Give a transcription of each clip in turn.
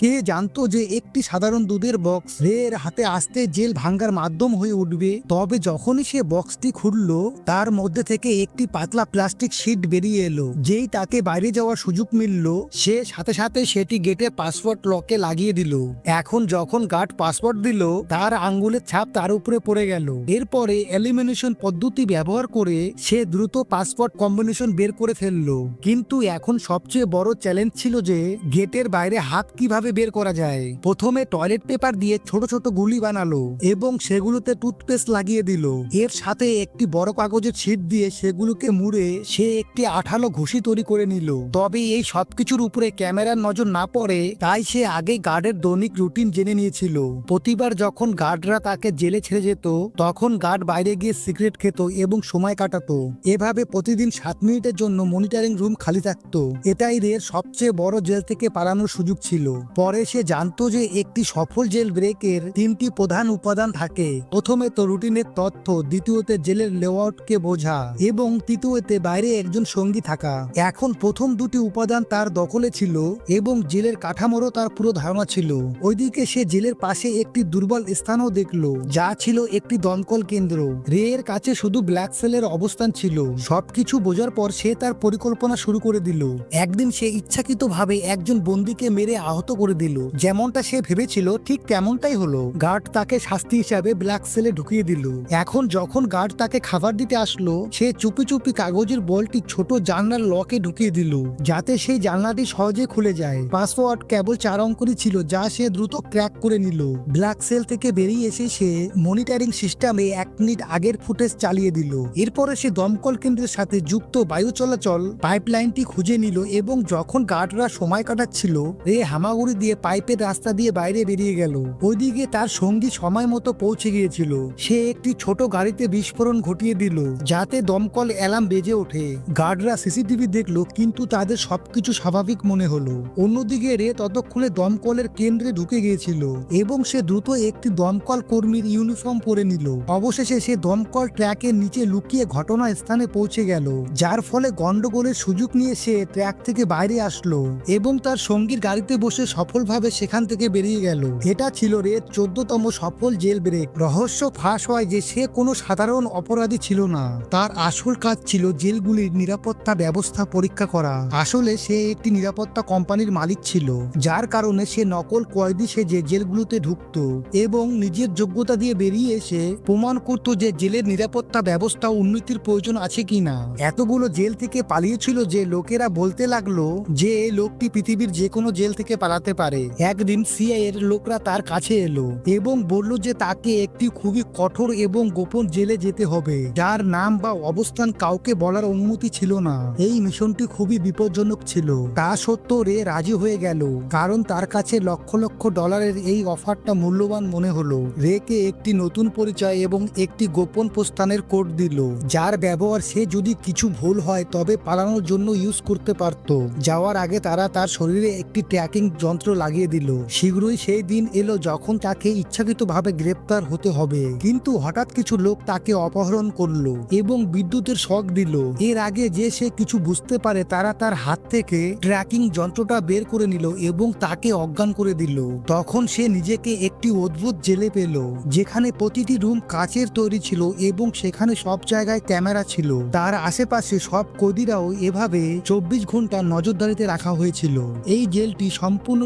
কে জানতো যে একটি সাধারণ দুধের বক্স রের হাতে আসতে জেল ভাঙ্গার মাধ্যম হয়ে উঠবে? তবে যখনই সে বক্সটি খুললো, তার মধ্যে থেকে একটি পাতলা প্লাস্টিক শিট বেরিয়ে এলো, যেই তাকে বাইরে যাওয়ার সুযোগ মিলল। সে সাথে সাথে সেটি গেটে পাসওয়ার্ড লকে লাগিয়ে দিল। এখন যখন গার্ড পাসওয়ার্ড দিল, তার আঙ্গুলের ছাপ তার উপরে পড়ে গেল। এরপরে এলিমিনেশন পদ্ধতি ব্যবহার করে সে দ্রুত পাসওয়ার্ড কম্বিনেশন বের করে ফেলল। কিন্তু এখন সবচেয়ে বড় চ্যালেঞ্জ ছিল যে গেটের বাইরে হাত কীভাবে বের করা যায়? প্রথমে টয়লেট পেপার দিয়ে ছোট ছোট গুলি বানালো এবং সেগুলোতে টুথপেস্ট লাগিয়ে দিল। এর সাথে একটি বড় কাগজের ছিট দিয়ে সেগুলোকে মুড়ে সে একটি আঠালো ঘুষি তৈরি করে নিল। তবে এই সবকিছুর উপরে ক্যামেরার নজর না পড়ে, তাই সে আগে গার্ডের দৈনিক রুটিন জেনে নিয়েছিল। প্রতিবার যখন গার্ডরা তাকে জেলে ছেড়ে যেত, তখন গার্ড বাইরে গিয়ে সিগারেট খেত এবং সময় কাটাতো। এভাবে প্রতিদিন সাত মিনিটের জন্য মনিটরিং রুম খালি থাকতো। এটাই রের সবচেয়ে বড় জেল থেকে পালানোর সুযোগ ছিল। পরে সে জানতো যে একটি সফল জেল ব্রেকের তিনটি প্রধান উপাদান থাকে। প্রথমে তো রুটিনের তথ্য, দ্বিতীয়তে জেলের লেআউটকে বোঝা এবং তৃতীয়তে বাইরে একজন সঙ্গী থাকা। এখন প্রথম দুটি উপাদান তার দখলে ছিল এবং জেলের কাঠামোরও তার পুরো ধারণা ছিল। ওইদিকে সে জেলের পাশে একটি দুর্বল স্থানও দেখল, যা ছিল একটি দমকল কেন্দ্র। রে এর কাছে শুধু ব্ল্যাক সেলের অবস্থান ছিল। সবকিছু বোঝার পর সে তার পরিকল্পনা শুরু করে দিল। একদিন সে ইচ্ছাকৃতভাবে একজন বন্দীকে মেরে আহত করে দিল। যেমনটা সে ভেবেছিল, ঠিক তেমনটাই হলো। গার্ড তাকে শাস্তি হিসাবে ব্ল্যাক সেলে ঢুকিয়ে দিল। এখন যখন গার্ড তাকে খাবার দিতে আসলো, সে চুপি চুপি কাগজের বলটি ছোট জানলার লকে ঢুকিয়ে দিল, যাতে সেই জানলাটি সহজে খুলে যায়। পাসওয়ার্ড কেবল চার অঙ্করই ছিল, যা সে দ্রুত ক্র্যাক করে নিল। ব্ল্যাক সেল থেকে বেরিয়ে এসে সে মনিটরিং সিস্টেমে এক মিনিট আগের ফুটেজ চালিয়ে দিল। এরপরে সে দমকল কেন্দ্রের সাথে যুক্ত বায়ু চলাচল পাইপলাইনটি খুঁজে নিল এবং যখন গার্ডরা সময় কাটাচ্ছিল, রে হামাগুড়ি দিয়ে পাইপের রাস্তা দিয়ে বাইরে বেরিয়ে গেল। ওইদিকে তার সঙ্গী সময় মতো পৌঁছে গিয়েছিল। সে একটি ছোট গাড়িতে বিস্ফোরণ ঘটিয়ে দিল, যাতে দমকল অ্যালার্ম বেজে ওঠে। গার্ডরা সিসিটিভি দেখল, কিন্তু তাদের সবকিছু স্বাভাবিক মনে হলো। অন্যদিকে রে ততক্ষণে দমকলের কেন্দ্রে ঢুকে গিয়েছিল এবং সে দ্রুত একটি দমকল কর্মীর ইউনিফর্ম পরে নিল। অবশেষে সে দমকল ট্র্যাকের নিচে লুকিয়ে ঘটনা স্থানে পৌঁছে গেল, যার ফলে গন্ডগোলের সুযোগ নিয়ে সে ট্র্যাক থেকে বাইরে আসলো এবং তার সঙ্গীর গাড়িতে বসে সফলভাবে সেখান থেকে বেরিয়ে গেল। এটা ছিল রের চোদ্দতম সফল জেল ব্রেক। রহস্য ফাঁস হয় যে সে কোনো সাধারণ অপরাধী ছিল না। তার আসল কাজ ছিল জেলগুলির নিরাপত্তা ব্যবস্থা পরীক্ষা করা। আসলে সে একটি নিরাপত্তা কোম্পানির মালিক ছিল, যার কারণে সে নকল কয়েদি সেজে জেলগুলোতে ঢুকত এবং নিজের যোগ্যতা দিয়ে বেরিয়ে এসে প্রমাণ করত যে জেলের নিরাপত্তা ব্যবস্থা উন্নতির প্রয়োজন আছে কিনা। এতগুলো জেল থেকে পালিয়েছিল যে লোকেরা বলতে লাগল যে এই লোকটি পৃথিবীর যে কোনো জেল থেকে পালাতে পারে। একদিন সিআই এর লোকরা তার কাছে এলো এবং বলল যে তাকে একটি খুবই কঠোর এবং গোপন জেলে যেতে হবে। যার নাম বা অবস্থান কাউকে বলার অনুমতি ছিল না। এই মিশনটি খুবই বিপজ্জনক ছিল। তা সত্ত্বেও রে রাজি হয়ে গেল। কারণ তার কাছে লক্ষ লক্ষ ডলারের এই অফারটা মূল্যবান মনে হলো। রেকে একটি নতুন পরিচয় এবং একটি গোপন প্রস্থানের কোড দিল। যার ব্যবহার সে যদি কিছু ভুল হয় তবে পালানোর জন্য ইউজ করতে পারত। যাওয়ার আগে তারা তার শরীরে একটি ট্র্যাকিং যন্ত্র লাগিয়ে দিল। শীঘ্রই সেই দিন এলো যখন তাকে ইচ্ছাকৃতভাবে গ্রেপ্তার হতে হবে। কিন্তু হঠাৎ কিছু লোক তাকে অপহরণ করল এবং বিদ্যুতের শক দিল। এর আগে যে সে কিছু বুঝতে পারে তারা তার হাত থেকে ট্র্যাকিং যন্ত্রটা বের করে নিল এবং তাকে অজ্ঞান করে দিল। তখন সে নিজেকে একটি অদ্ভুত জেলে পেল, যেখানে প্রতিটি রুম কাচের তৈরি ছিল এবং সেখানে সব জায়গায় ক্যামেরা ছিল। তার আশেপাশে সব কদিরাও এভাবে চব্বিশ ঘণ্টা নজরদারিতে রাখা হয়েছিল। এই জেলটি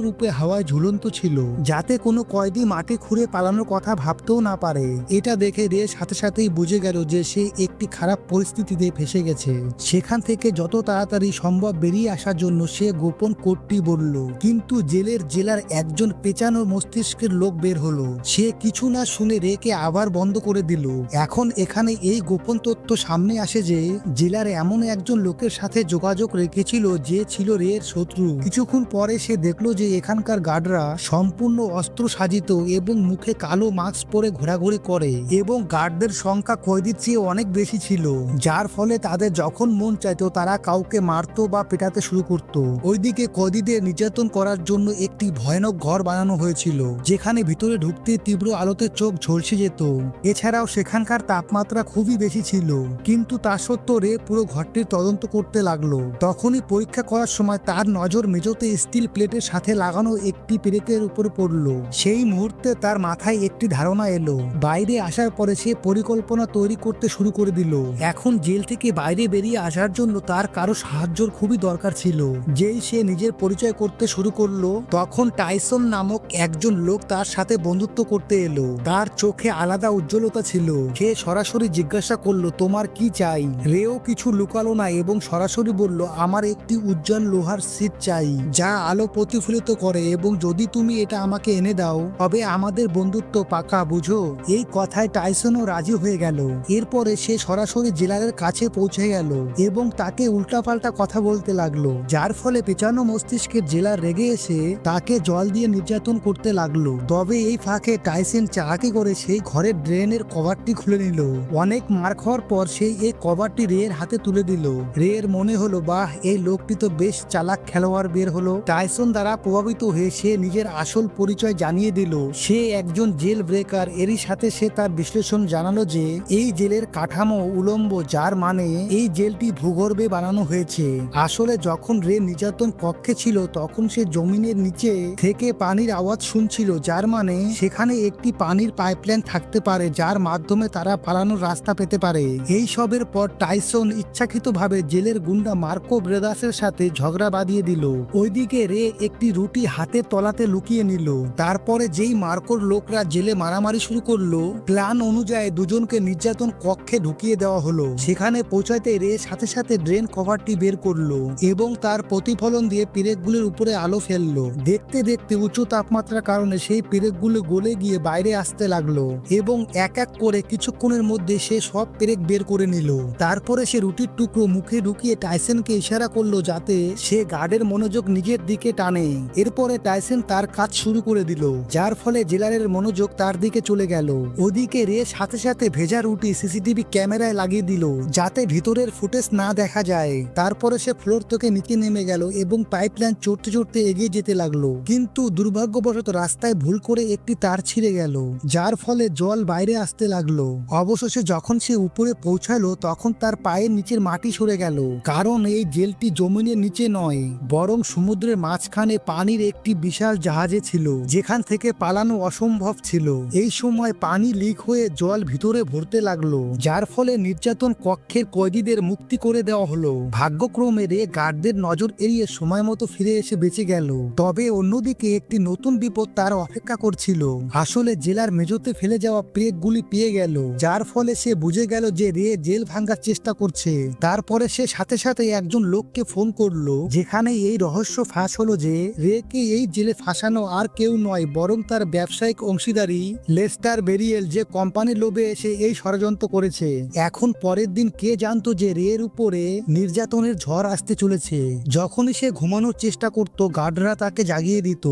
সম্পূর্ণরূপে হাওয়ায় ঝুলন্ত ছিল। যাতে কোনো কয়েদি মাটি খুঁড়ে পালানোর কথা ভাবতেও না পারে। এটা দেখে রে সাথে সাথেই বুঝে গেল যে সে একটি খারাপ পরিস্থিতিতে ফেসে গেছে। সেখান থেকে যত তাড়াতাড়ি সম্ভব বেরিয়ে আসার জন্য সে গোপন কোডটি বলল। কিন্তু জেলের জেলার একজন পেঁচানো মস্তিষ্কের লোক বের হলো। সে কিছু না শুনে রেকে আবার বন্ধ করে দিল। এখন এখানে এই গোপন তথ্য সামনে আসে যে, জেলার এমন একজন লোকের সাথে যোগাযোগ রেখেছিল যে ছিল রের শত্রু। কিছুক্ষণ পরে সে দেখল যে এখানকার গার্ডরা সম্পূর্ণ অস্ত্র সাজিত এবং মুখে কালো মাস্ক পরে ঘোরাঘুরি করে এবং গার্ডদের সংখ্যা কয়েদির চেয়ে অনেক বেশি ছিল, যার ফলে তাদের যখন মন চাইতো তারা কাউকে মারতো বা পেটাতে শুরু করত। ওইদিকে কয়েদিদের নির্যাতন করার জন্য একটি ভয়ানক ঘর বানানো হয়েছিল, যেখানে ভিতরে ঢুকতে তীব্র আলোতে চোখ ঝলসে যেত। এছাড়াও সেখানকার তাপমাত্রা খুবই বেশি ছিল, কিন্তু তা সত্ত্বেও রে পুরো ঘরটির তদন্ত করতে লাগল। তখনই পরীক্ষা করার সময় তার নজর মেঝোতে স্টিল প্লেটের সাথে লাগানো একটি পেরেকের উপর পড়ল। সেই মুহূর্তে তার মাথায় একটি ধারণা এলো। বাইরে আসার পরে সে পরিকল্পনা তৈরি করতে শুরু করে দিল। এখন জেল থেকে বাইরে বেরিয়ে আসার জন্য তার কারও সাহায্যর খুবই দরকার ছিল। যেই সে নিজের পরিচয় করতে শুরু করল, তখন টাইসন নামক একজন লোক তার সাথে বন্ধুত্ব করতে এলো। তার চোখে আলাদা উজ্জ্বলতা ছিল। সে সরাসরি জিজ্ঞাসা করল, তোমার কি চাই? রেও কিছু লুকালো না এবং সরাসরি বলল, আমার একটি উজ্জ্বল লোহার সিট চাই, যা আলো প্রতিফলিত করে এবং যদি তুমি এটা আমাকে এনে দাও, তবে আমাদের বন্ধুত্ব পাকা, বুঝো? এই কথায় টাইসনও রাজি হয়ে গেল। এরপরে সে সরাসরি জেলারের কাছে পৌঁছে গেল এবং তাকে উল্টাপাল্টা কথা বলতে লাগল, যার ফলে পেঁচানো মস্তিষ্কের জেলার রেগে এসে তাকে জল দিয়ে নির্যাতন করতে লাগল। তবে এই ফাঁকে টাইসেন চালাকি করে সেই ঘরের ড্রেনের কভারটি খুলে নিল। অনেক মার খাওয়ার পর সেই এই কভারটি রেয়ের হাতে তুলে দিল। রেয়ের মনে হলো, বাহ, এই লোকটি তো বেশ চালাক খেলোয়াড় বের হলো। টাইসন দ্বারা প্রভাবিত হয়ে সে নিজের আসল পরিচয় জানিয়ে দিল। সে একজন জেল ব্রেকার, এরই সাথে সে তার বিশ্লেষণ জানালো যে, এই জেলের কাঠামো উলম্ব, যার মানে এই জেলটি ভূগর্ভে বানানো হয়েছে। আসলে যখন রে নির্যাতন কক্ষে ছিল, তখন সে জমিনের নিচে থেকে পানির আওয়াজ শুনছিল, যার মানে সেখানে একটি পানির পাইপলাইন থাকতে পারে, যার মাধ্যমে তারা পালানোর রাস্তা পেতে পারে। এই সবের পর টাইসন ইচ্ছাকৃতভাবে জেলের গুন্ডা মার্কো ব্রেদাসের সাথে ঝগড়া বাঁধিয়ে দিল। ওইদিকে রে একটি রুটি হাতের তলাতে লুকিয়ে নিল। তারপরে যেই মার্কোর লোকরা জেলে মারামারি শুরু করল, প্ল্যান অনুযায়ী দুজনকে নির্যাতন কক্ষে ঢুকিয়ে দেওয়া হলো। সেখানে পৌঁছাতে রে সাথে সাথে ড্রেন কভারটি বের করল এবং তার প্রতিফলন দিয়ে পেরেকগুলির উপরে আলো ফেলল। দেখতে দেখতে উঁচু তাপমাত্রার কারণে সেই পেরেকগুলো গলে গিয়ে বাইরে আসতে লাগল এবং এক এক করে কিছুক্ষণের মধ্যে সে সব পেরেক বের করে নিল। তারপরে সে রুটির টুকরো মুখে ঢুকিয়ে টাইসনকে ইশারা করল যাতে সে গার্ডের মনোযোগ নিজের দিকে টানে। এরপরে টাইসন তার কাজ শুরু করে দিল, যার ফলে জেলারের মনোযোগ তার দিকে চলে গেল। ওদিকে রে সাথে সাথে ভেজা রুটি সিসিটিভি ক্যামেরায় লাগিয়ে দিল, যাতে ভিতরের ফুটেজ না দেখা যায়। তারপরে সে ফ্লোর থেকে নিচে নেমে গেল এবং পাইপলাইন চড়তে চড়তে এগিয়ে যেতে লাগল। কিন্তু দুর্ভাগ্যবশত রাস্তায় ভুল করে একটি তার ছিঁড়ে গেল, যার ফলে জল বাইরে আসতে লাগল। অবশেষে যখন সে উপরে পৌঁছালো, তখন তার পায়ের নিচের মাটি সরে গেল। কারণ এই জেলটি জমিনের নিচে নয়, বরং সমুদ্রের মাঝখানে পানির একটি বিশাল জাহাজে ছিল, যেখান থেকে পালানো অসম্ভব ছিল। এই সময় পানি লিক হয়ে জল ভিতরে ভরতে লাগল, যার ফলে নির্যাতন কক্ষের কয়েদিদের মুক্তি করে দেওয়া হলো। ভাগ্যক্রমে রে গার্ডদের নজর এড়িয়ে সময় মতো ফিরে এসে বেঁচে গেল। তবে অন্যদিকে একটি নতুন বিপদ তার অপেক্ষা করছিল। আসলে জেলার মেজোতে ফেলে যাওয়া প্রেকগুলি পেয়ে গেল, যার ফলে সে বুঝে গেল যে রে জেল ভাঙার চেষ্টা করছে। তারপরে সে সাথে সাথে একজন লোককে ফোন করল, যেখানে এই রহস্য ফাঁস হলো যে রেকে এই জেলে ফাঁসানো আর কেউ নয়, বরং তার ব্যবসায়িক অংশীদারি লেস্টার বেরিয়েল যে কোম্পানির লোভে এসে এই ষড়যন্ত্র করেছে। এখন পরের দিন কে জানতো যে রের উপরে নির্যাতনের ঝড় আসতে চলেছে। যখনই সে ঘুমানোর চেষ্টা করত, গার্ডরা তাকে জাগিয়ে দিত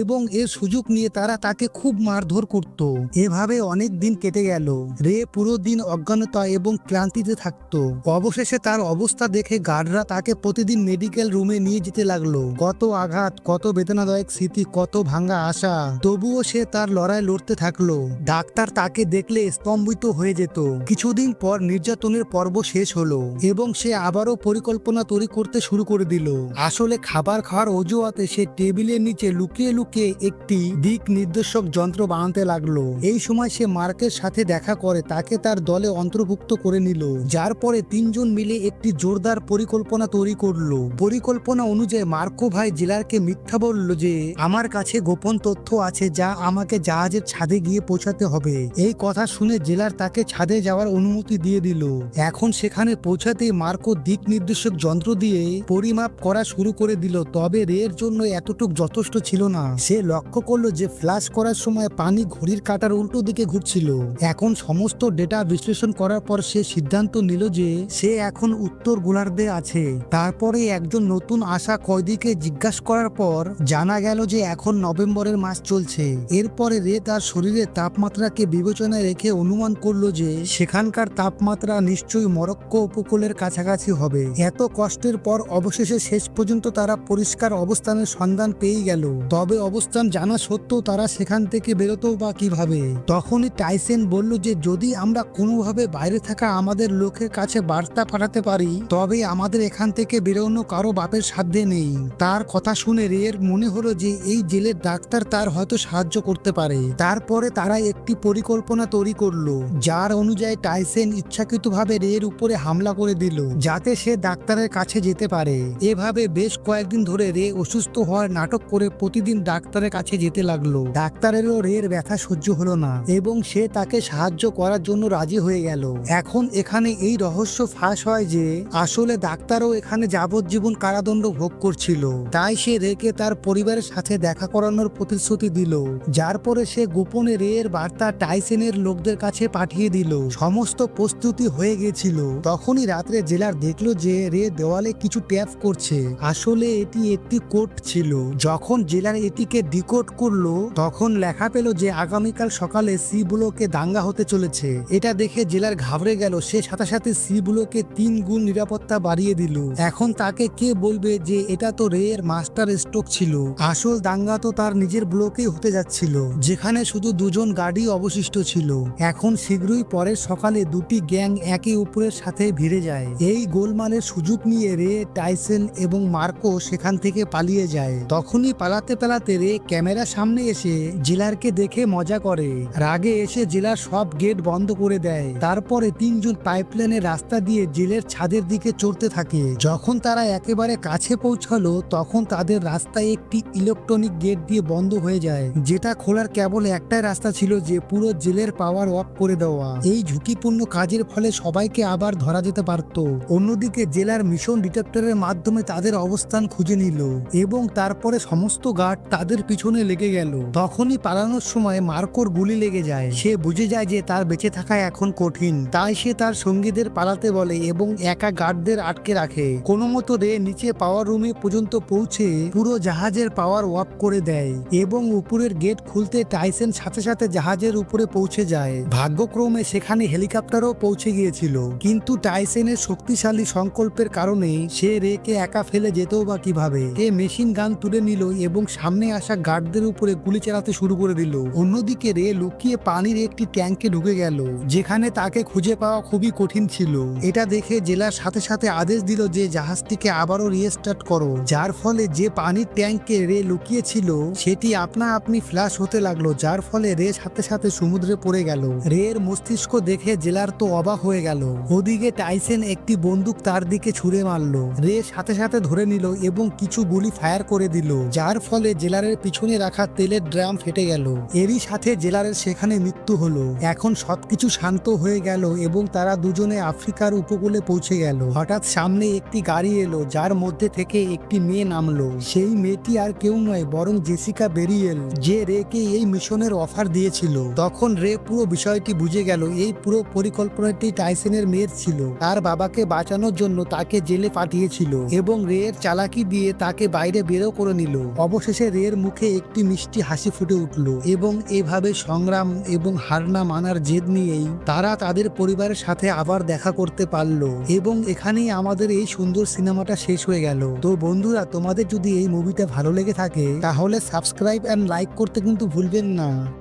এবং এর সুযোগ নিয়ে তারা তাকে খুব মারধর করত। এভাবে অনেক দিন কেটে গেল। রে পুরো দিন অজ্ঞানতা এবং ক্লান্তিতে থাকতো। অবশেষে তার অবস্থা দেখে গার্ডরা তাকে প্রতিদিন মেডিকেল রুমে নিয়ে যেতে লাগল। কত আঘাত কত বেদনাদায়ক স্মৃতি কত ভাঙ্গা আশা। তবুও সে তার লড়াই লড়তে থাকল। ডাক্তার তাকে দেখলে স্তম্ভিত হয়ে যেত। কিছুদিন পর নির্যাতনের পর্ব শেষ হলো এবং সে আবারও পরিকল্পনা তৈরি করতে শুরু করে দিল। আসলে খাবার খাওয়ার অজুহাতে সে টেবিলের নিচে লুকিয়ে লুকিয়ে একটি দিক নির্দেশক যন্ত্র বানাতে লাগল। এই সময় সে মার্কের সাথে দেখা করে তাকে তার দলে অন্তর্ভুক্ত করে নিল। যার পরে তিনজন মিলে একটি জোরদার পরিকল্পনা তৈরি করল। পরিকল্পনা অনুযায়ী মার্কো ভাই জেলারকে মিথ্যা বলল যে, আমার কাছে গোপন তথ্য আছে যা আমাকে জাহাজের ছাদে গিয়ে পৌঁছাতে হবে। এই কথা শুনে জেলার তাকে ছাদে যাওয়ার অনুমতি দিয়ে দিল। এখন সেখানে পৌঁছাতে মার্কো দিক নির্দেশক যন্ত্র দিয়ে পরিমাপ করা শুরু করে দিল, তবে রের জন্য এতটুক যথেষ্ট ছিল না। সে লক্ষ্য করল যে ফ্লাশ করার সময় পানি ঘড়ির কাটার উল্টো দিকে ঘুরছিল। এখন সমস্ত ডেটা বিশ্লেষণ করার পর সে সিদ্ধান্ত নিল যে, সে এখন উত্তর গোলার্ধে আছে। তারপরে একজন নতুন আসা কয়েদিকে জিজ্ঞাসা করার পর জানা গেল যে এখন নভেম্বরের মাস চলছে। এরপরে রে তার শরীরের তাপমাত্রাকে বিবেচনায় রেখে অনুমান করল যে সেখানকার তাপমাত্রা নিশ্চয়ই মরক্কো উপকূলের কাছাকাছি হবে। এত কষ্টের পর অবশেষে শেষ পর্যন্ত তারা পরিষ্কার অবস্থানের সন্ধান পেয়ে গেল। তবে অবস্থান জানা সত্ত্বেও তারা সেখান থেকে বেরোতেও বা কীভাবে? তখনই টাইসেন বলল যে যদি আমরা কোনোভাবে বাইরে থাকা আমাদের লোকের কাছে বার্তা পাঠাতে পারি, তবে আমাদের এখান থেকে বেরোনো কারও বাপের সাধ্যে নেই। তার কথা শুনে রের মনে হলো যে এই জেলের ডাক্তার তার হয়তো সাহায্য করতে পারে। তারপরে তারা একটি পরিকল্পনা তৈরি করল, যার অনুযায়ী টাইসেন ইচ্ছাকৃতভাবে রের উপরে হামলা করে দিল, যাতে সে ডাক্তারের কাছে যেতে পারে। এভাবে বেশ কয়েকদিন ধরে রে অসুস্থ হওয়ার নাটক করে প্রতিদিন ডাক্তারের কাছে যেতে লাগল। ডাক্তারেরও রের ব্যথা সহ্য হলো না, এবং সে তাকে সাহায্য করার জন্য রাজি হয়ে গেল। এখন এখানে এই রহস্য ফাঁস হয় যে, আসলে ডাক্তারও এখানে যাবজ্জীবন কারাদণ্ড ভোগ করছিল। তাই সে রেকে তার পরিবারের সাথে দেখা করানোর প্রতিশ্রুতি দিল, যার পরে সে গোপনে রের বার্তা টাইসেনের লোকদের কাছে পাঠিয়ে দিল। সমস্ত প্রস্তুতি হয়ে গেছিল তখনই রাত্রে জেলার দেখল যে রে দেওয়ালে কিছু ট্যাপ করছে। আসলে এটি একটি কোড ছিল। যখন জেলার এটিকে ডিকোড করল, তখন লেখা পেল যে আগামীকাল সকালে সি ব্লকে দাঙ্গা হতে চলেছে। এটা দেখে জেলার ঘাবড়ে গেল। সে সাথে সাথে সি ব্লকে তিন গুণ নিরাপত্তা বাড়িয়ে দিল। এখন তাকে কে বলবে যে এটা তো রে এর মাস্টার স্ট্রোক ছিল। আসল দাঙ্গা তো তার নিজের ব্লকেই হতে যাচ্ছিল, যেখানে শুধু দুজন গাড়ি অবশিষ্ট ছিল। এখন শীঘ্রই পরের সকালে দুটি গ্যাং একে অপরের সাথে ভিড়ে যায়। এই গোলমালের সুযোগ নিয়ে রে, টাইসেন এবং মার্কো সেখান থেকে পালিয়ে যায়। তখনই পালাতে পালাতে রে ক্যামেরা সামনে এসে জেলারকে দেখে মজা করে। রাগে এসে জেলার সব গেট বন্ধ করে দেয়। তারপরে তিনজন পাইপলাইনের রাস্তা দিয়ে জেলের ছাদের দিকে চড়তে থাকে। যখন তারা একেবারে কাছে পৌঁছালো, তখন তাদের রাস্তায় একটি ইলেকট্রনিক গেট দিয়ে বন্ধ হয়ে যায়। যেটা খোলার কেবল একটাই রাস্তা ছিল যে পুরো জেলের পাওয়ার অফ করে দেওয়া। এই ঝুঁকিপূর্ণ কাজের ফলে সবাইকে আবার ধরা যেতে পারত। অন্যদিকে জেলার মিশন ডিটেক্টরের মাধ্যমে তাদের অবস্থান খুঁজে নিল এবং তারপরে সমস্ত গার্ড তাদের পিছনে লেগে গেল। তখনই পালানোর সময় মার্কোর গুলি লেগে যায়। সে বুঝে যায় যে তার বেঁচে থাকা এখন কঠিন। তাই সে তার সঙ্গীদের পালাতে বলে এবং একা গার্ডদের আটকে রাখে। কোনো মতো রে নিচে পাওয়ার রুমে পর্যন্ত পৌঁছে পুরো জাহাজের পাওয়ার অফ করে দেয় এবং উপরের গেট খুলতে টাইসেন সাথে সাথে জাহাজের উপরে পৌঁছে যায়। ভাগ্যক্রমে সেখানে হেলিকপ্টারও পৌঁছে গিয়েছিল। কিন্তু টাইসেনের শক্তিশালী সংকল্পের কারণে সে রেকে একা ফেলে যেতেও বা কীভাবে? এ মেশিন গান তুলে নিল এবং সামনে আসা গার্ডদের উপরে গুলি চালাতে শুরু করে দিল। অন্যদিকে রে লুকিয়ে পানির একটি ট্যাঙ্কে ঢুকে গেল, যেখানে তাকে খুঁজে পাওয়া খুবই কঠিন ছিল। এটা দেখে জেলার সাথে সাথে আদেশ দিল যে জাহাজটিকে আবারও রিস্টার্ট করো, যার ফলে যে পানির ট্যাঙ্কে রে লুকিয়েছিল, সেটি আপনা আপনি ফ্ল্যাশ হতে লাগল, যার ফলে রে সাথে সাথে সমুদ্রে পড়ে গেল। রে এর মস্তিষ্ক দেখে জেলার তো অবাক হয়ে গেল। ওদিকে টাইসেন একটি বন্দুক তার দিকে ছুড়ে মারলো। রে সাথে সাথে ধরে নিল এবং কিছু গুলি ফায়ার করে দিল, যার ফলে জেলারের পিছনে রাখা তেলের ড্রাম ফেটে গেল। এরই সাথে জেলারের সেখানে মৃত্যু হলো। এখন সবকিছু শান্ত হয়ে গেল এবং তারা দুজনে আফ্রিকার উপকূলে পৌঁছে গেল। হঠাৎ সামনে একটি গাড়ি এলো, যার মধ্যে থেকে একটি মেয়ে নামলো। সেই মেয়েটি আর কেউ নয়, বরং জেসিকা বেরিয়েল যে রেকে এই মিশনের অফার দিয়েছিল। তখন রে পুরো বিষয়টি বুঝে গেল, এই পুরো পরিকল্পনাটি টাইসেনের মেয়ের ছিল। তার বাবাকে বাঁচানোর জন্য তাকে জেলে পাঠিয়েছিল এবং রের চালাকি দিয়ে তাকে বাইরে বেরো করে নিল। অবশেষে রের মুখে একটি মিষ্টি হাসি ফুটে উঠল এবং এভাবে সংগ্রাম এবং হার না মানার জেদ নিয়েই তারা তাদের পরিবারের সাথে আবার দেখা করতে পারল এবং এখানেই আমাদের এই সুন্দর সিনেমাটা শেষ হয়ে গেল। তো বন্ধুরা, তোমাদের যদি এই মুভিটা ভালো লেগে থাকে তাহলে সাবস্ক্রাইব অ্যান্ড লাইক করতে কিন্তু ভুলবেন না।